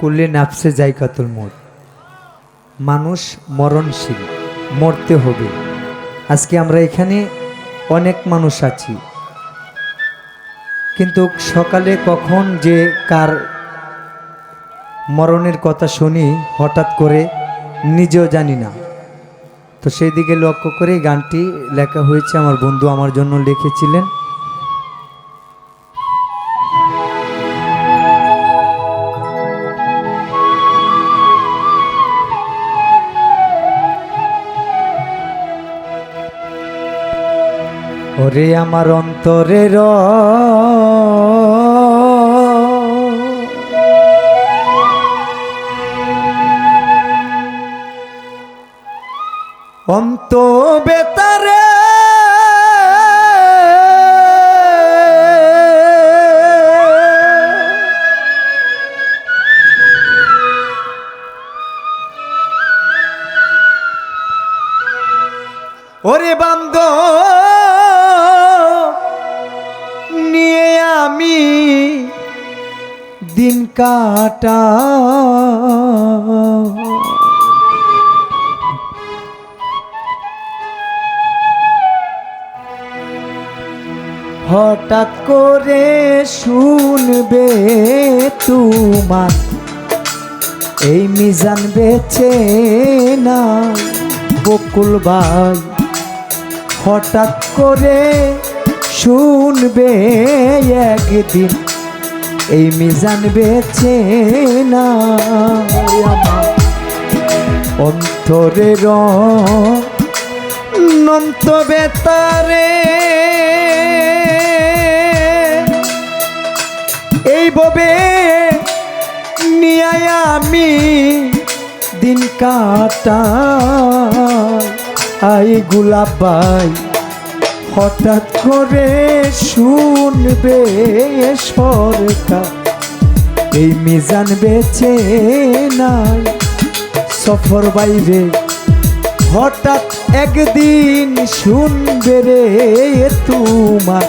করলে নাপসে জায়গাতুল মোট মানুষ মরণশীল, মরতে হবে। আজকে আমরা এখানে অনেক মানুষ আছি। কিন্তু সকালে কখন যে কার মরণের কথা শুনি, হঠাৎ করে নিজেও জানি না। তো সেই দিকে লক্ষ্য করে গানটি লেখা হয়েছে, আমার বন্ধু আমার জন্য লিখেছিলেন। ওরে আমার অন্তরের অন্ত বেতারে ওরে বান্দ আমি দিন কাটা হঠাৎ করে শুনবে তোমার এই মিজান বেছে না বকুল ভাই। হঠাৎ করে শুনবে একদিন, এই মিজান বেছে না আমার অন্তরের নন্ত বেতারে। এই ববে নিয়ে আমি দিন কাটা আই গোলাপ ভাই হঠাৎ করে শুনবে সরকার এই মিজান বেছে নাই, সফর বাইরে। হঠাৎ একদিন শুনবে রে তোমার,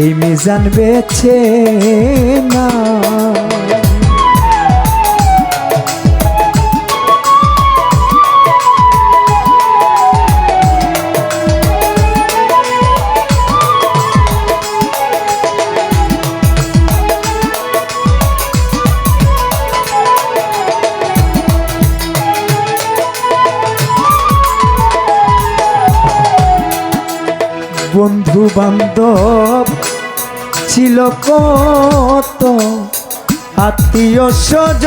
এই মিজান বেছে না বন্ধু বান্ধব ছিল কত আত্মীয় স্বজ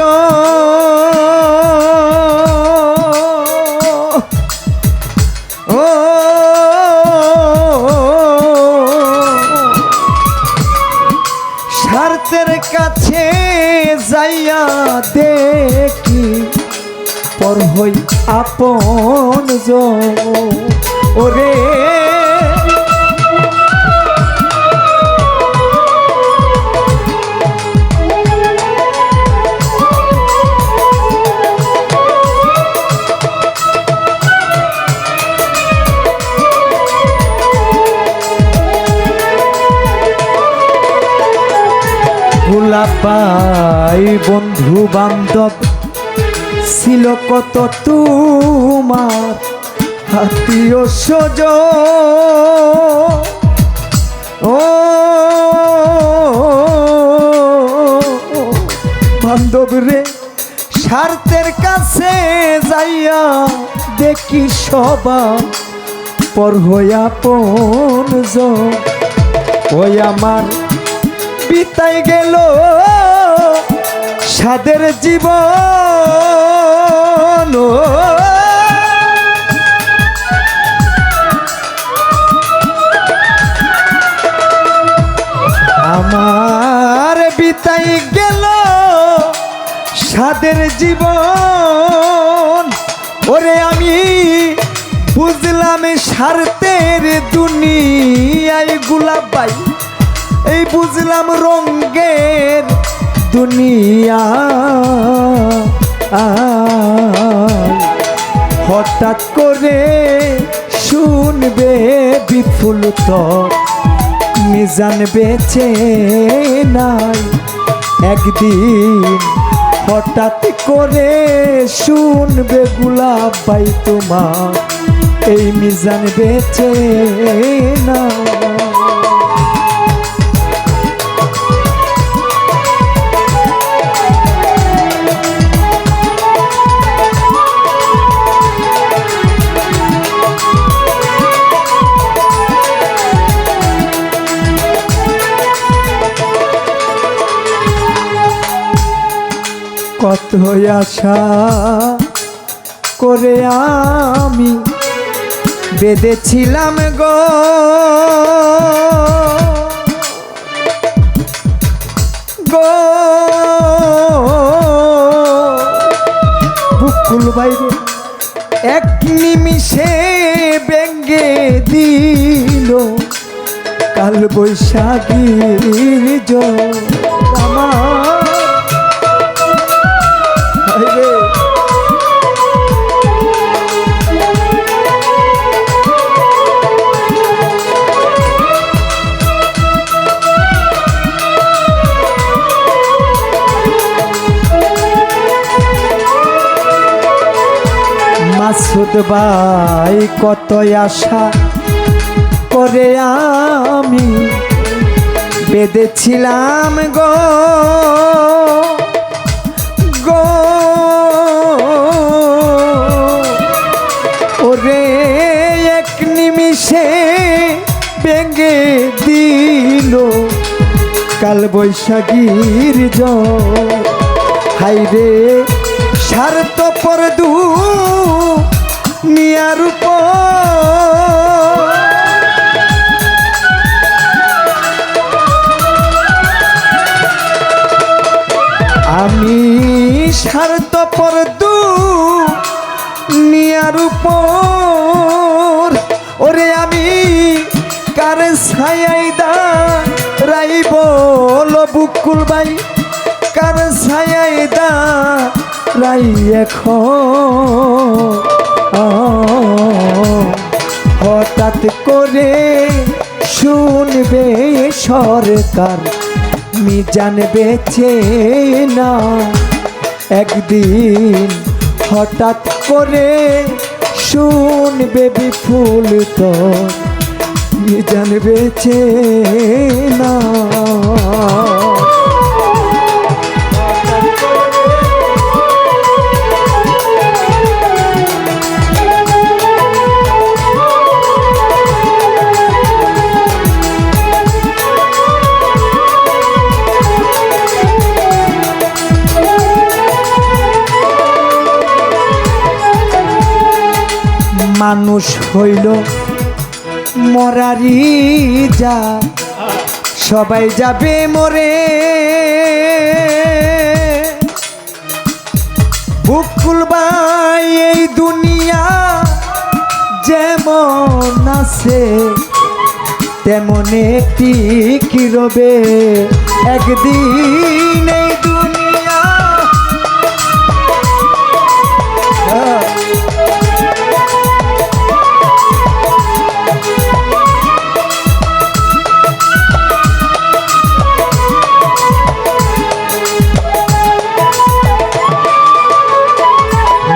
ও স্বার্থের কাছে যাইয়া দেখি, পর হই আপন জন। ওরে গোলাপাই বন্ধু বান্ধব। ছিল কত তোমার আত্মীয় সজ ও বান্ধব রে স্বার্থের কাছে যাইয়া দেখি সবা পর হইয়া পন ওই আমার বিতাই গেল সাদের জীবন। আমার বিতাই গেল সাদের জীবন ওরে আমি বুঝলাম স্বার্থের দুনিয়ায় গুলাবাই বুঝলাম রঙ্গের দুনিয়া। হঠাৎ করে শুনবে বিপুল তর মিজান বেছে নাই একদিন। হঠাৎ করে শুনবে গুলাব ভাই তোমার, এই মিজান বেচে না কত আশা করে আমি বেঁধেছিলাম গো। গো। বুকুল বাইরে। এক নিমিষে ব্যঙ্গে দিল কাল বৈশাখীর জল মাসুদ ভাই, কত আশা করে আমি বেঁধেছিলাম গো। গো। ওরে এক নিমিষে বেঙ্গে দিল কাল বৈশাখীর জ হাইরে স্বার্থ পর নিয়ার উপর। আমি স্বার্থপর দু নিয়ার উপর। ওরে আমি কার ছায়াই দা রাই বল বুকুল বাই কার ছায়াই দা রাই এখন? হঠাৎ করে শুনবে সরকার, মিজান বেছে না। একদিন হঠাৎ করে শুনবে বিপুল তো, মিজান বেছে না। মানুষ হইল মরারি যা। সবাই যাবে মরে। বুকুল বাই এই দুনিয়া যেমন আছে, তেমন ঠিক রবে? একদিন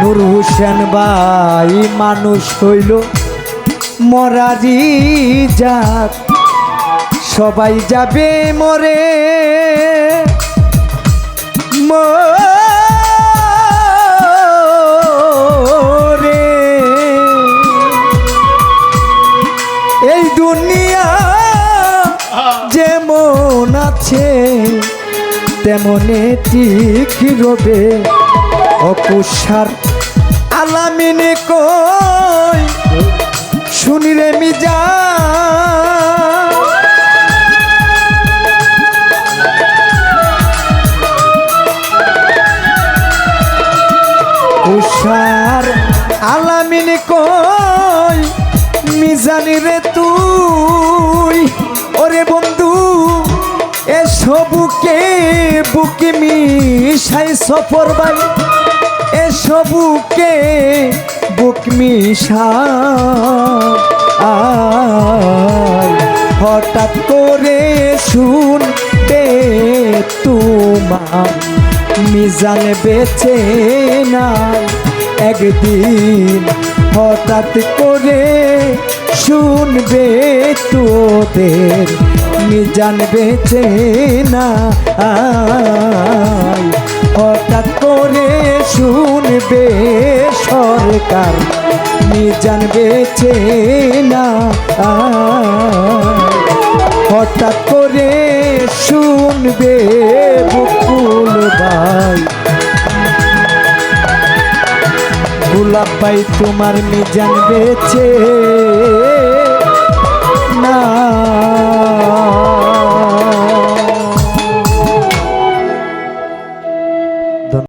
নূর হোসেন ভাই, মানুষ হইল মরারি যাক সবাই যাবে মরে। মরে। এই দুনিয়া যেমন আছে, তেমনে ঠিক রবে? অকুষার আলামিনে কই? শুনি রে মিজা উষার আলামিন কই? মিজানি রে তুই। ওরে বন্ধু এসবুকে বুকে মিশাই সফর এসবুকে বুক মিশা হঠাৎ করে শুনতে তোমার মিজান বেছে নাই একদিন। হঠাৎ করে শুনবে তোদের মিজান বেছে না হঠাৎ করে শুনবে সরকার মিজান বেছে না হঠাৎ করে শুনবে বকুল ভাই। গোলাপ ভাই, তোমার মিজান বেছে না